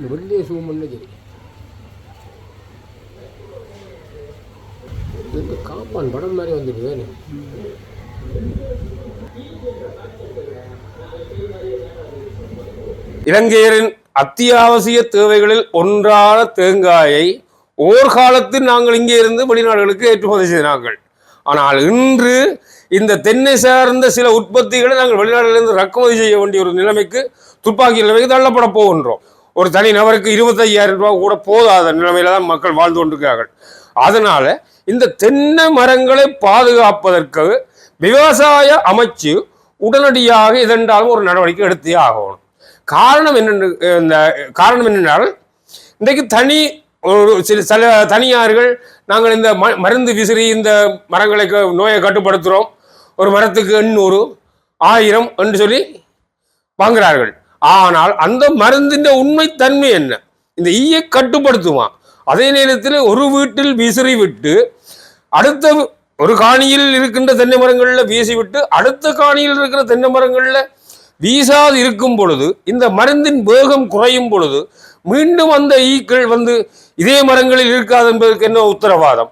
இந்த வெளியே சூம் சரி. இதுக்கு காப்பான் படம் மாதிரி வந்துடுது இலங்கையரின் அத்தியாவசிய தேவைகளில் ஒன்றான தேங்காயை ஓர்காலத்தில் நாங்கள் இங்கே இருந்து வெளிநாடுகளுக்கு ஏற்றுமதி செய்தார்கள். ஆனால் இன்று இந்த தென்னை சார்ந்த சில உற்பத்திகளை நாங்கள் வெளிநாடுகளிலிருந்து இறக்குமதி செய்ய வேண்டிய ஒரு நிலைமைக்கு துப்பாக்கி நிலைமைக்கு தள்ளப்பட போகின்றோம். ஒரு தனி நபருக்கு இருபத்தையாயிரம் ரூபாய் கூட போதாத நிலைமையில தான் மக்கள் வாழ்ந்து கொண்டிருக்கிறார்கள். அதனால இந்த தென்னை மரங்களை பாதுகாப்பதற்கு விவசாய அமைச்சு உடனடியாக இதென்றாலும் ஒரு நடவடிக்கை எடுத்தே ஆகணும். காரணம் என்னென்று இந்த காரணம் என்னென்றால் இன்றைக்கு தனி ஒரு சில சில தனியார்கள் நாங்கள் இந்த ம மருந்து விசிறி இந்த மரங்களை நோயை கட்டுப்படுத்துகிறோம் ஒரு மரத்துக்கு எண்ணூறு ஆயிரம் என்று சொல்லி வாங்குகிறார்கள் ஆனால் அந்த மருந்தின் உண்மைத்தன்மை என்ன? இந்த ஈயை கட்டுப்படுத்துவான். அதே நேரத்தில் ஒரு வீட்டில் விசிறி விட்டு அடுத்த ஒரு காணியில் இருக்கின்ற தென்னை மரங்களில் வீசி விட்டு அடுத்த காணியில் இருக்கிற தென்னை மரங்களில் வீசாது இருக்கும் பொழுது இந்த மருந்தின் வேகம் குறையும் பொழுது மீண்டும் அந்த ஈக்கள் வந்து இதே மரங்களில் இருக்காது என்பதற்கு என்ன உத்தரவாதம்?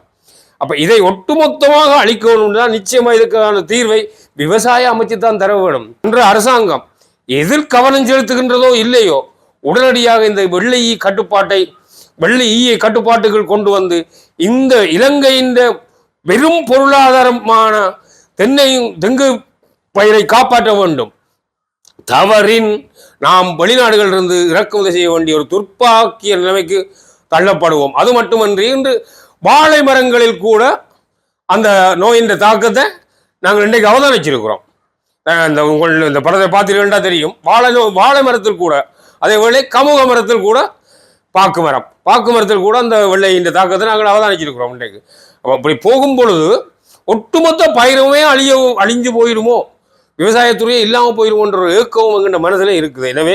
அப்ப இதை ஒட்டுமொத்தமாக அழிக்கணும்னா நிச்சயமா இதுக்கான தீர்வை விவசாய அமைச்சு தான் தர வேணும் என்ற அரசாங்கம் எதில் கவனம் செலுத்துகின்றதோ இல்லையோ உடனடியாக இந்த வெள்ளை ஈ கட்டுப்பாட்டை வெள்ளை ஈயை கட்டுப்பாட்டுகள் கொண்டு வந்து இந்த இலங்கையின் வெறும் பொருளாதாரமான தென்னையும் தெங்கு பயிரை காப்பாற்ற வேண்டும். தவறின் நாம் வெளிநாடுகளிலிருந்து இறக்குமதி செய்ய வேண்டிய ஒரு துர்ப்பாக்கிய நிலைமைக்கு தள்ளப்படுவோம். அது மட்டுமன்றி இன்று வாழை மரங்களில் கூட அந்த நோயின் தாக்கத்தை நாங்கள் இன்றைக்கு அவதானிச்சிருக்கிறோம். இந்த உங்கள் இந்த படத்தை பார்த்தீங்கன்னா தெரியும். வாழை வாழை மரத்தில் கூட அதே வேளை கமுக மரத்தில் கூட பாக்கு மரம். பாக்கு மரத்தில் கூட அந்த வெள்ளையின் தாக்கத்தை நாங்கள் அவதானிச்சிருக்கிறோம் இன்றைக்கு. அப்படி போகும் பொழுது ஒட்டுமொத்த பயிருமே அழிய அழிஞ்சு போயிடுமோ? விவசாயத்துறையே இல்லாமல் போயிடுமோன்ற ஒரு ஏக்கமும் எங்கிட்ட மனசுல இருக்குது. எனவே